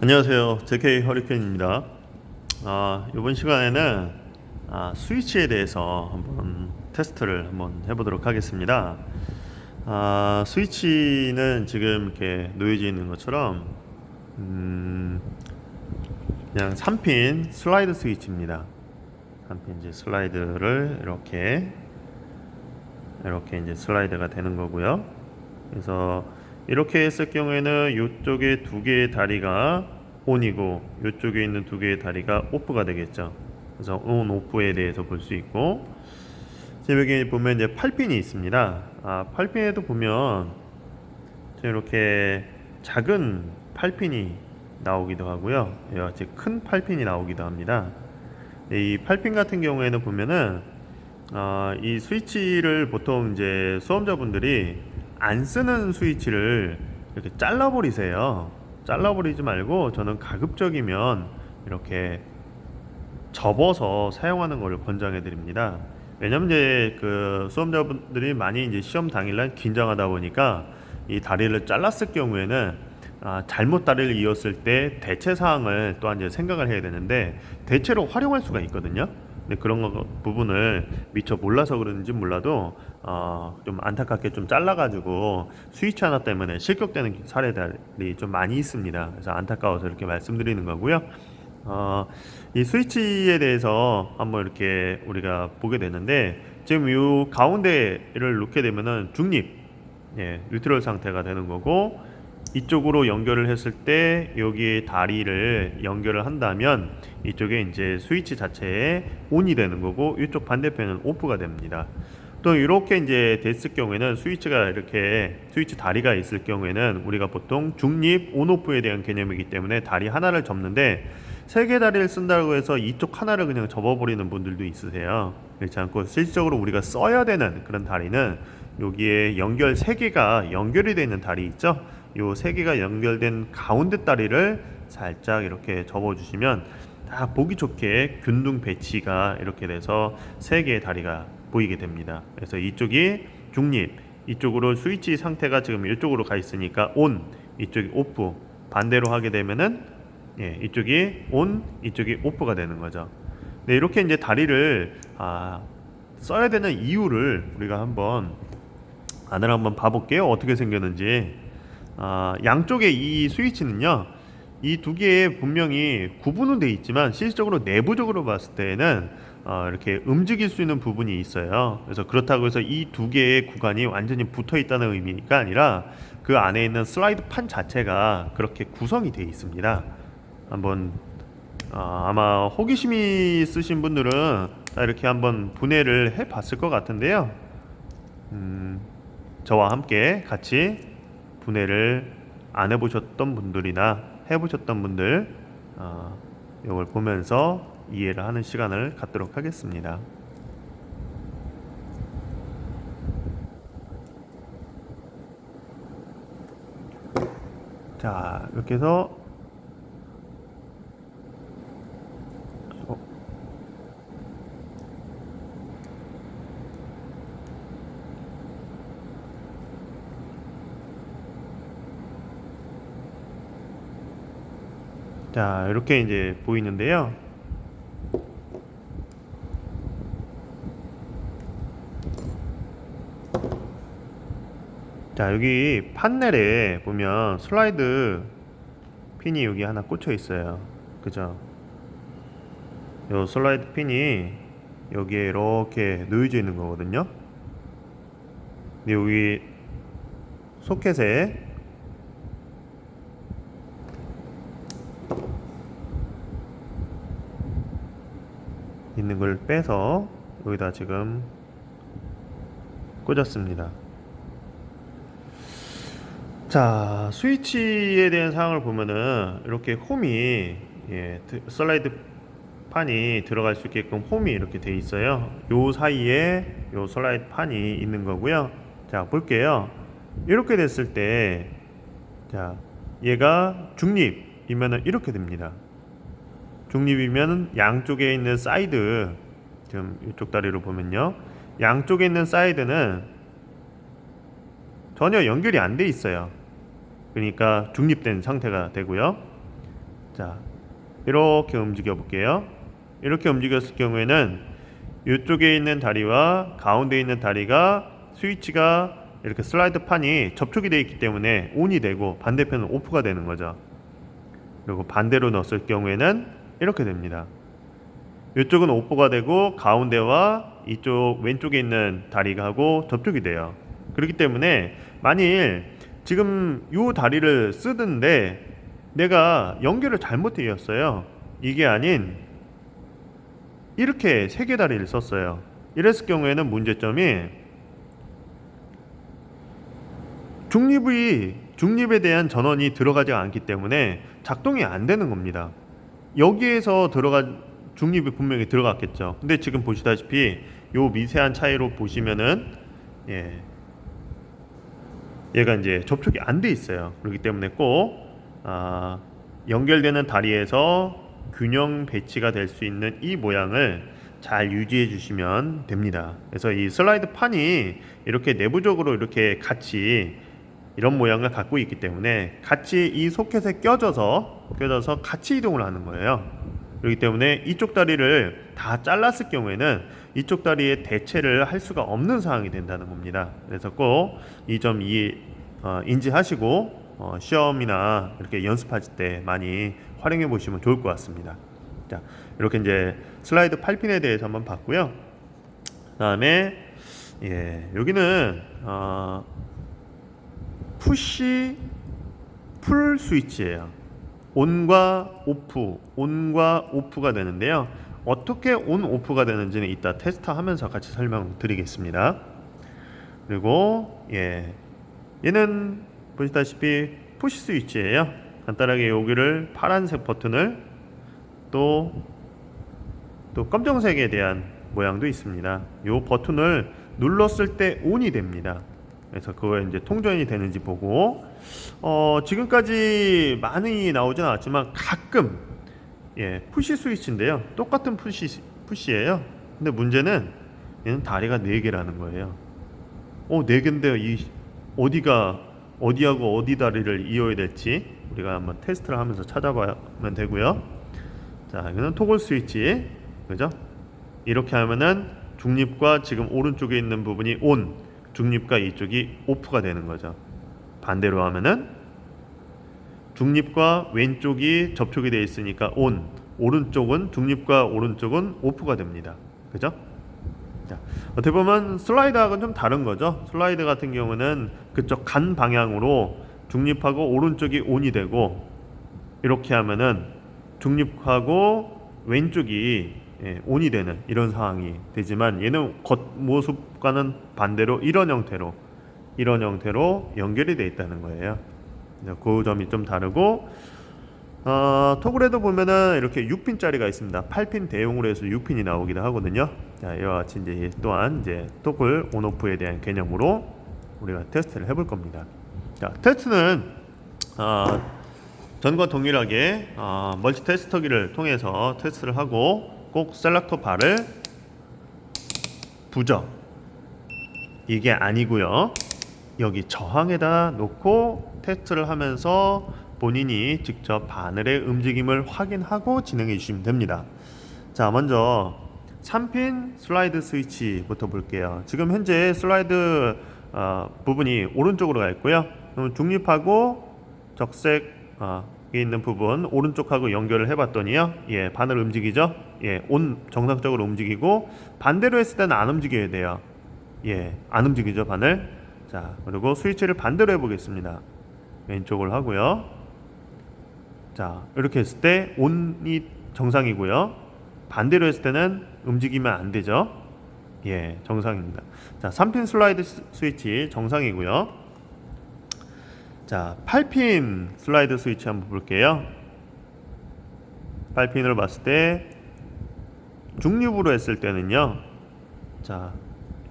안녕하세요. JK 허리케인입니다. 아, 이번 시간에는 아, 스위치에 대해서 한번 테스트를 한번 해보도록 하겠습니다. 아, 스위치는 지금 이렇게 놓여져 있는 것처럼 음, 그냥 3핀 슬라이드 스위치입니다. 3핀 이제 슬라이드를 이렇게 이렇게 이제 슬라이드가 되는 거고요. 그래서 이렇게 했을 경우에는 이쪽에 두 개의 다리가 온이고 이쪽에 있는 두 개의 다리가 오프가 되겠죠. 그래서 온 오프에 대해서 볼 수 있고 지금 여기 보면 이제 8핀이 있습니다. 아, 8핀에도 보면 이렇게 작은 8핀이 나오기도 하고요. 이와 같이 큰 8핀이 나오기도 합니다. 네, 이 8핀 같은 경우에는 보면은 아, 이 스위치를 보통 이제 수험자분들이 안 쓰는 스위치를 이렇게 잘라버리세요. 잘라버리지 말고 저는 가급적이면 이렇게 접어서 사용하는 것을 권장해 드립니다. 왜냐면 이제 그 수험자분들이 많이 이제 시험 당일날 긴장하다 보니까 이 다리를 잘랐을 경우에는 아, 잘못 다리를 이었을 때 대체 사항을 또한 이제 생각을 해야 되는데 대체로 활용할 수가 있거든요. 근데 그런 거 부분을 미처 몰라서 그런지 몰라도 어, 좀 안타깝게 좀 잘라가지고 스위치 하나 때문에 실격되는 사례들이 좀 많이 있습니다. 그래서 안타까워서 이렇게 말씀드리는 거고요. 어, 이 스위치에 대해서 한번 이렇게 우리가 보게 되는데 지금 이 가운데를 놓게 되면은 중립, 예, 뉴트럴 상태가 되는 거고 이쪽으로 연결을 했을 때 여기에 다리를 연결을 한다면 이쪽에 이제 스위치 자체에 온이 되는 거고 이쪽 반대편은 오프가 됩니다. 또 이렇게 이제 됐을 경우에는 스위치가 이렇게 스위치 다리가 있을 경우에는 우리가 보통 중립 온오프에 대한 개념이기 때문에 다리 하나를 접는데 세 개 다리를 쓴다고 해서 이쪽 하나를 그냥 접어버리는 분들도 있으세요. 그렇지 않고 실질적으로 우리가 써야 되는 그런 다리는 여기에 연결 세 개가 연결이 되는 다리 있죠. 요 세 개가 연결된 가운데 다리를 살짝 이렇게 접어 주시면 딱 보기 좋게 균등 배치가 이렇게 돼서 세 개의 다리가 보이게 됩니다. 그래서 이쪽이 중립, 이쪽으로 스위치 상태가 지금 이쪽으로 가 있으니까 온, 이쪽이 오프. 반대로 하게 되면은 예, 이쪽이 온, 이쪽이 오프가 되는 거죠. 네, 이렇게 이제 다리를 아, 써야 되는 이유를 우리가 한번 안을 한번 봐볼게요. 어떻게 생겼는지. 아, 양쪽에 이 스위치는요. 이 두 개에 분명히 구분은 돼 있지만 실질적으로 내부적으로 봤을 때는 어, 이렇게 움직일 수 있는 부분이 있어요. 그래서 그렇다고 해서 이 두 개의 구간이 완전히 붙어 있다는 의미가 아니라 그 안에 있는 슬라이드 판 자체가 그렇게 구성이 돼 있습니다. 한번 어, 아마 호기심이 있으신 분들은 다 이렇게 한번 분해를 해 봤을 것 같은데요. 음, 저와 함께 같이 분해를 안 해보셨던 분들이나 해보셨던 분들 어, 이걸 보면서 이해를 하는 시간을 갖도록 하겠습니다. 자 이렇게 해서 자 이렇게 이제 보이는데요. 자 여기 판넬에 보면 슬라이드 핀이 여기 하나 꽂혀 있어요. 그죠? 요 슬라이드 핀이 여기에 이렇게 놓여져 있는 거거든요. 근데 여기 소켓에 있는 걸 빼서 여기다 지금 꽂았습니다. 자, 스위치에 대한 사항을 보면은 이렇게 홈이 예, 드- 슬라이드 판이 들어갈 수 있게끔 홈이 이렇게 돼 있어요. 요 사이에 요 슬라이드 판이 있는 거고요. 자, 볼게요. 이렇게 됐을 때 자, 얘가 중립이면은 이렇게 됩니다. 중립이면 양쪽에 있는 사이드 지금 이쪽 다리로 보면요. 양쪽에 있는 사이드는 전혀 연결이 안 돼 있어요. 그러니까 중립된 상태가 되고요. 자, 이렇게 움직여 볼게요. 이렇게 움직였을 경우에는 이쪽에 있는 다리와 가운데 있는 다리가 스위치가 이렇게 슬라이드 판이 접촉이 되어 있기 때문에 온이 되고 반대편은 오프가 되는 거죠. 그리고 반대로 넣었을 경우에는 이렇게 됩니다. 이쪽은 오프가 되고 가운데와 이쪽 왼쪽에 있는 다리가 하고 접촉이 돼요. 그렇기 때문에 만일 지금 이 다리를 쓰는데 내가 연결을 잘못되었어요. 이게 아닌 이렇게 세 개 다리를 썼어요. 이랬을 경우에는 문제점이 중립이 중립에 대한 전원이 들어가지 않기 때문에 작동이 안 되는 겁니다. 여기에서 들어가 중립이 분명히 들어갔겠죠. 근데 지금 보시다시피 요 미세한 차이로 보시면은 예. 얘가 이제 접촉이 안 돼 있어요. 그렇기 때문에 꼭 아, 연결되는 다리에서 균형 배치가 될 수 있는 이 모양을 잘 유지해 주시면 됩니다. 그래서 이 슬라이드 판이 이렇게 내부적으로 이렇게 같이 이런 모양을 갖고 있기 때문에 같이 이 소켓에 껴져서 껴져서 같이 이동을 하는 거예요. 그렇기 때문에 이쪽 다리를 다 잘랐을 경우에는 이쪽 다리에 대체를 할 수가 없는 상황이 된다는 겁니다. 그래서 꼭 이점이 어, 인지하시고 어, 시험이나 이렇게 연습하실 때 많이 활용해 보시면 좋을 것 같습니다. 자, 이렇게 이제 슬라이드 8핀에 대해서 한번 봤고요. 그다음에 예, 여기는 어, 푸시 풀 스위치예요. 온과 오프, 온과 오프가 되는데요. 어떻게 온 오프가 되는지는 이따 테스트하면서 같이 설명드리겠습니다. 그리고 예, 얘는 보시다시피 푸시 스위치예요. 간단하게 여기를 파란색 버튼을 또 또 검정색에 대한 모양도 있습니다. 이 버튼을 눌렀을 때 온이 됩니다. 그래서 그거에 이제 통전이 되는지 보고 어, 지금까지 많이 나오진 않았지만 가끔 예, 푸시 스위치인데요. 똑같은 푸시 푸시예요. 근데 문제는 얘는 다리가 네 개라는 거예요. 어, 네 개인데 이 어디가 어디하고 어디 다리를 이어야 될지 우리가 한번 테스트를 하면서 찾아보면 되고요. 자, 이거는 토글 스위치. 그죠? 이렇게 하면은 중립과 지금 오른쪽에 있는 부분이 온, 중립과 이쪽이 오프가 되는 거죠. 반대로 하면은 중립과 왼쪽이 접촉이 되어 있으니까 온, 오른쪽은 중립과 오른쪽은 오프가 됩니다. 그죠? 자, 어떻게 보면 슬라이드하고는 좀 다른 거죠. 슬라이드 같은 경우는 그쪽 간 방향으로 중립하고 오른쪽이 온이 되고 이렇게 하면은 중립하고 왼쪽이 예, 온이 되는 이런 상황이 되지만 얘는 겉모습과는 반대로 이런 형태로 이런 형태로 연결이 되어 있다는 거예요. 네, 그 점이 좀 다르고 어, 토글에도 보면은 이렇게 6핀짜리가 있습니다. 8핀 대용으로 해서 6핀이 나오기도 하거든요. 자, 이와 같이 이제 또한 이제 토글 온오프에 대한 개념으로 우리가 테스트를 해볼 겁니다. 자, 테스트는 어, 전과 동일하게 어, 멀티 테스터기를 통해서 테스트를 하고 꼭 바를 부적 이게 아니고요. 여기 저항에다 놓고 테스트를 하면서 본인이 직접 바늘의 움직임을 확인하고 진행해 주시면 됩니다. 자, 먼저 3핀 슬라이드 스위치부터 볼게요. 지금 현재 슬라이드 어, 부분이 오른쪽으로 가 있고요. 그럼 중립하고 적색 어, 에 있는 부분 오른쪽하고 연결을 해봤더니요. 예, 바늘 움직이죠. 예, 온 정상적으로 움직이고 반대로 했을 때는 안 움직여야 돼요. 예, 안 움직이죠 바늘. 자, 그리고 스위치를 반대로 해보겠습니다. 왼쪽을 하고요. 자, 이렇게 했을 때 온이 정상이고요. 반대로 했을 때는 움직이면 안 되죠. 예, 정상입니다. 자, 3핀 슬라이드 스- 스위치 정상이고요. 자, 8핀 슬라이드 스위치 한번 볼게요. 8핀을 봤을 때 중립으로 했을 때는요. 자,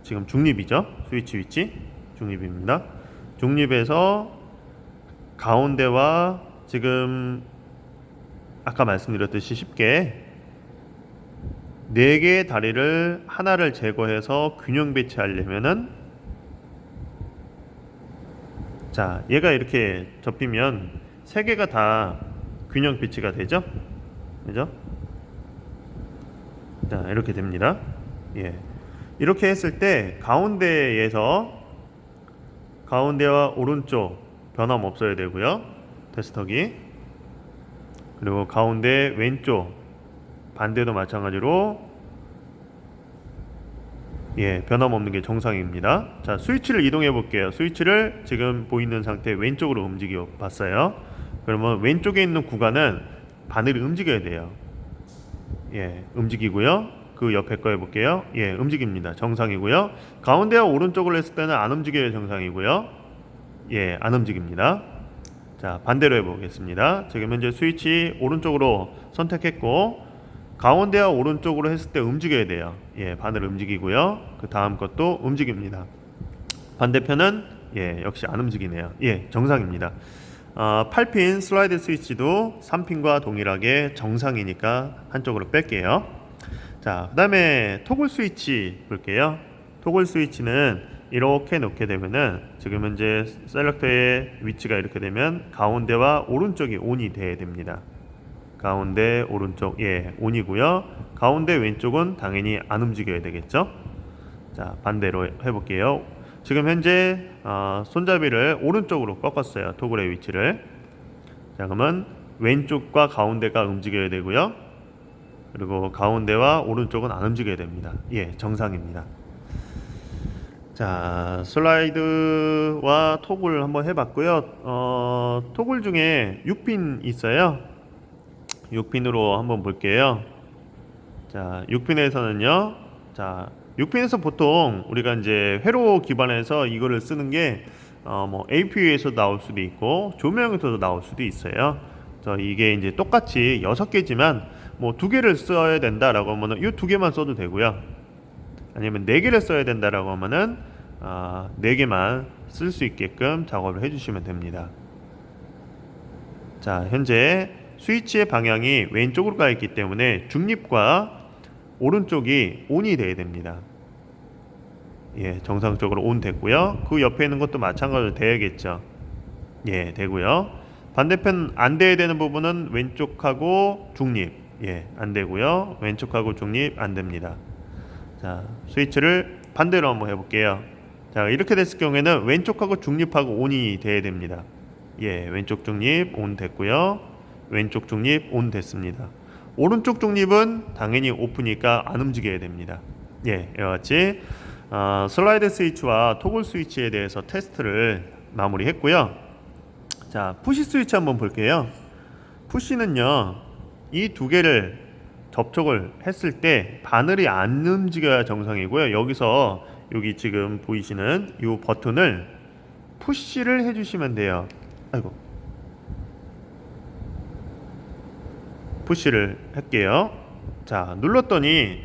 지금 중립이죠. 스위치 위치 중립입니다. 중립에서 가운데와 지금 아까 말씀드렸듯이 쉽게 네 개의 다리를 하나를 제거해서 균형 배치하려면은 자 얘가 이렇게 접히면 세 개가 다 균형 비치가 되죠. 그죠? 자, 이렇게 됩니다. 예. 이렇게 했을 때 가운데에서 가운데와 오른쪽 변함 없어야 되고요. 테스터기. 그리고 가운데 왼쪽 반대도 마찬가지로 예, 변함 없는 게 정상입니다. 자, 스위치를 이동해 볼게요. 스위치를 지금 보이는 상태 왼쪽으로 움직여 봤어요. 그러면 왼쪽에 있는 구간은 바늘이 움직여야 돼요. 예, 움직이고요. 그 옆에 거 해볼게요. 예, 움직입니다. 정상이고요. 가운데와 오른쪽을 했을 때는 안 움직여야 정상이고요. 예, 안 움직입니다. 자, 반대로 해보겠습니다. 지금 현재 스위치 오른쪽으로 선택했고 가운데와 오른쪽으로 했을 때 움직여야 돼요. 예, 바늘 움직이고요. 그 다음 것도 움직입니다. 반대편은 예, 역시 안 움직이네요. 예, 정상입니다. 어, 8핀 슬라이드 스위치도 3핀과 동일하게 정상이니까 한쪽으로 뺄게요. 자, 그 다음에 토글 스위치 볼게요. 토글 스위치는 이렇게 놓게 되면은 지금 현재 셀렉터의 위치가 이렇게 되면 가운데와 오른쪽이 온이 돼야 됩니다. 가운데 오른쪽 예 온이고요. 가운데 왼쪽은 당연히 안 움직여야 되겠죠. 자 반대로 해볼게요. 지금 현재 어, 손잡이를 오른쪽으로 꺾었어요. 토글의 위치를. 자 그러면 왼쪽과 가운데가 움직여야 되고요. 그리고 가운데와 오른쪽은 안 움직여야 됩니다. 예 정상입니다. 자 슬라이드와 토글 한번 해봤고요. 어, 토글 중에 6핀 있어요. 6핀으로 한번 볼게요. 자, 6핀에서는요. 자, 6핀에서 보통 우리가 이제 회로 기반에서 이거를 쓰는 게 어, 뭐 APU에서 나올 수도 있고 조명에서도 나올 수도 있어요. 저 이게 이제 똑같이 여섯 개지만 뭐 두 개를 써야 된다라고 하면은 이 두 개만 써도 되고요. 아니면 네 개를 써야 된다라고 하면은 아, 네 개만 쓸 수 있게끔 작업을 해주시면 됩니다. 자, 현재 스위치의 방향이 왼쪽으로 가 있기 때문에 중립과 오른쪽이 온이 돼야 됩니다. 예, 정상적으로 온 됐고요. 그 옆에 있는 것도 마찬가지로 돼야겠죠. 예, 되고요. 반대편 안 돼야 되는 부분은 왼쪽하고 중립. 예, 안 되고요. 왼쪽하고 중립 안 됩니다. 자, 스위치를 반대로 한번 해볼게요. 자, 이렇게 됐을 경우에는 왼쪽하고 중립하고 온이 돼야 됩니다. 예, 왼쪽 중립 온 됐고요. 왼쪽 중립 온 됐습니다. 오른쪽 중립은 당연히 오프니까 안 움직여야 됩니다. 예, 이와 같이 어, 슬라이드 스위치와 토글 스위치에 대해서 테스트를 마무리했고요. 자, 푸시 스위치 한번 볼게요. 푸시는요, 이 두 개를 접촉을 했을 때 바늘이 안 움직여야 정상이고요. 여기서 여기 지금 보이시는 이 버튼을 푸시를 해주시면 돼요. 아이고. 푸시를 할게요. 자, 눌렀더니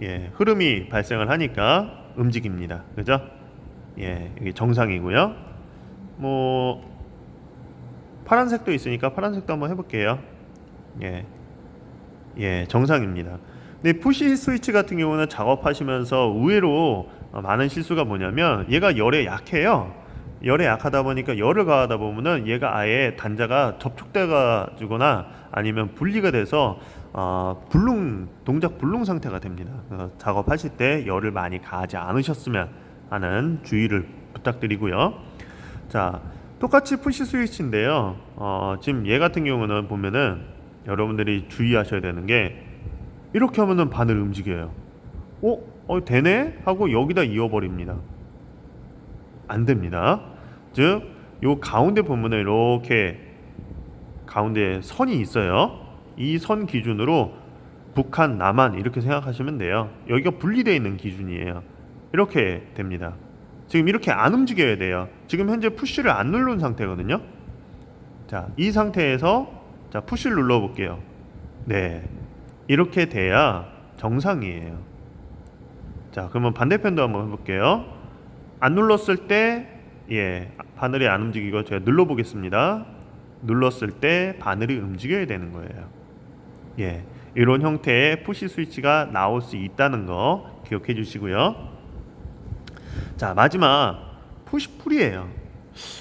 예, 흐름이 발생을 하니까 움직입니다. 그죠? 예, 이게 정상이고요. 뭐 파란색도 있으니까 파란색도 한번 해 볼게요. 예, 예, 정상입니다. 근데 푸시 스위치 같은 경우는 작업하시면서 의외로 많은 실수가 뭐냐면 얘가 열에 약해요. 열에 약하다 보니까 열을 가하다 보면은 얘가 아예 단자가 접촉돼 가지거나 아니면 분리가 돼서 어, 불능 동작 불능 상태가 됩니다. 작업하실 때 열을 많이 가하지 않으셨으면 하는 주의를 부탁드리고요. 자, 똑같이 푸시 스위치인데요. 어, 지금 얘 같은 경우는 보면은 여러분들이 주의하셔야 되는 게 이렇게 하면은 바늘 움직여요. 어, 어 되네 하고 여기다 이어버립니다. 안 됩니다. 즉, 요 가운데 보면은 이렇게 가운데 선이 있어요. 이 선 기준으로 북한, 남한 이렇게 생각하시면 돼요. 여기가 분리되어 있는 기준이에요. 이렇게 됩니다. 지금 이렇게 안 움직여야 돼요. 지금 현재 푸시를 안 누른 상태거든요. 자, 이 상태에서 자, 푸시를 눌러 볼게요. 네. 이렇게 돼야 정상이에요. 자, 그러면 반대편도 한번 해 볼게요. 안 눌렀을 때 예, 바늘이 안 움직이고 제가 눌러 보겠습니다. 눌렀을 때 바늘이 움직여야 되는 거예요. 예, 이런 형태의 푸시 스위치가 나올 수 있다는 거 기억해 주시고요. 자, 마지막 푸시 풀이에요.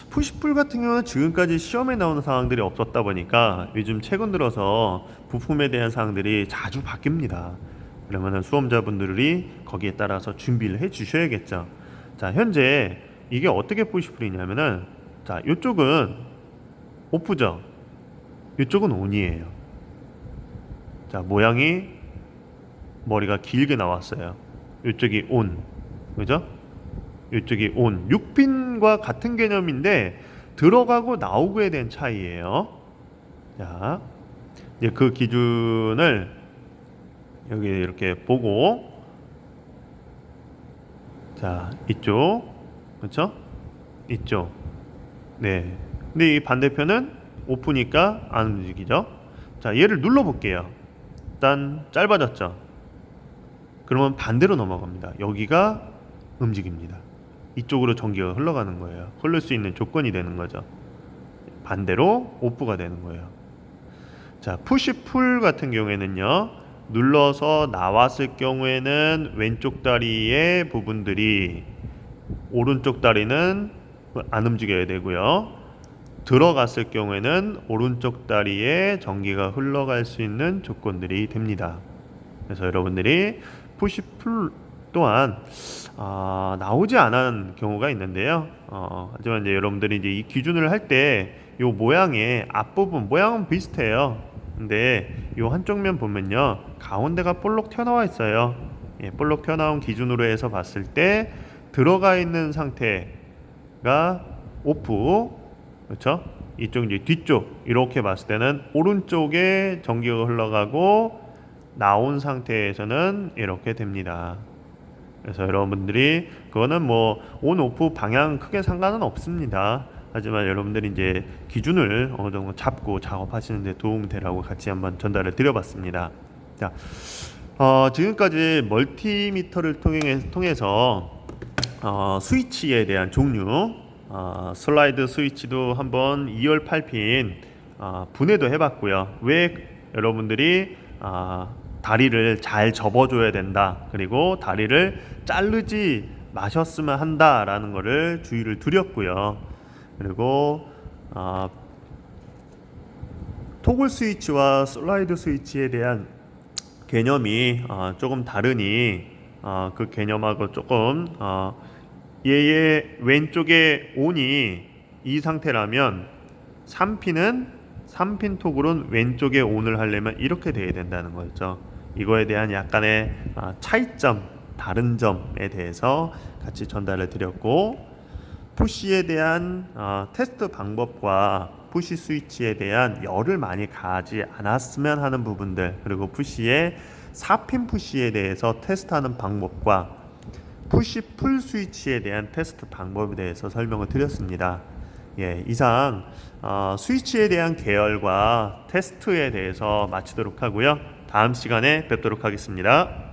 푸시풀 같은 경우는 지금까지 시험에 나오는 상황들이 없었다 보니까 요즘 최근 들어서 부품에 대한 사항들이 자주 바뀝니다. 그러면은 수험자분들이 거기에 따라서 준비를 해 주셔야겠죠. 자, 현재 이게 어떻게 푸시풀이냐면은 자, 이쪽은 오프죠. 이쪽은 온이에요. 자, 모양이 머리가 길게 나왔어요. 이쪽이 온. 그죠? 이쪽이 온. 6핀과 같은 개념인데 들어가고 나오고에 대한 차이예요. 자, 이제 그 기준을 여기 이렇게 보고 자, 이쪽. 그렇죠? 이쪽. 네. 근데 이 반대편은 오프니까 안 움직이죠. 자, 얘를 눌러 볼게요. 일단 짧아졌죠. 그러면 반대로 넘어갑니다. 여기가 움직입니다. 이쪽으로 전기가 흘러가는 거예요. 흐를 수 있는 조건이 되는 거죠. 반대로 오프가 되는 거예요. 자, 푸시 풀 같은 경우에는요. 눌러서 나왔을 경우에는 왼쪽 다리의 부분들이 오른쪽 다리는 안 움직여야 되고요. 들어갔을 경우에는 오른쪽 다리에 전기가 흘러갈 수 있는 조건들이 됩니다. 그래서 여러분들이 푸시풀 또한 아, 나오지 않은 경우가 있는데요. 어, 하지만 이제 여러분들이 이제 이 기준을 할때요 모양의 앞부분 모양은 비슷해요. 근데 요 한쪽 면 보면요 가운데가 볼록 튀어나와 있어요. 예, 볼록 튀어나온 기준으로 해서 봤을 때 들어가 있는 상태가 오프 그렇죠? 이쪽 이제 뒤쪽 이렇게 봤을 때는 오른쪽에 전기가 흘러가고 나온 상태에서는 이렇게 됩니다. 그래서 여러분들이 그거는 뭐 온 오프 방향 크게 상관은 없습니다. 하지만 여러분들이 이제 기준을 어느 정도 잡고 작업하시는데 도움이 되라고 같이 한번 전달을 드려봤습니다. 자, 어, 지금까지 멀티미터를 통해, 통해서 어, 스위치에 대한 종류, 어, 슬라이드 스위치도 한번 2열 8핀 어, 분해도 해봤고요. 왜 여러분들이 어, 다리를 잘 접어줘야 된다. 그리고 다리를 자르지 마셨으면 한다라는 것을 주의를 드렸고요. 그리고 어, 토글 스위치와 슬라이드 스위치에 대한 개념이 어, 조금 다르니 어, 그 개념하고 조금 어, 얘의 왼쪽에 온이 이 상태라면 3핀은 3핀 토글은 왼쪽에 온을 하려면 이렇게 돼야 된다는 거죠. 이거에 대한 약간의 아, 차이점, 다른 점에 대해서 같이 전달을 드렸고 푸시에 대한 어, 테스트 방법과 푸시 스위치에 대한 열을 많이 가지 않았으면 하는 부분들 그리고 푸시의 4핀 푸시에 대해서 테스트하는 방법과 푸시 풀 스위치에 대한 테스트 방법에 대해서 설명을 드렸습니다. 예, 이상 어, 스위치에 대한 계열과 테스트에 대해서 마치도록 하고요. 다음 시간에 뵙도록 하겠습니다.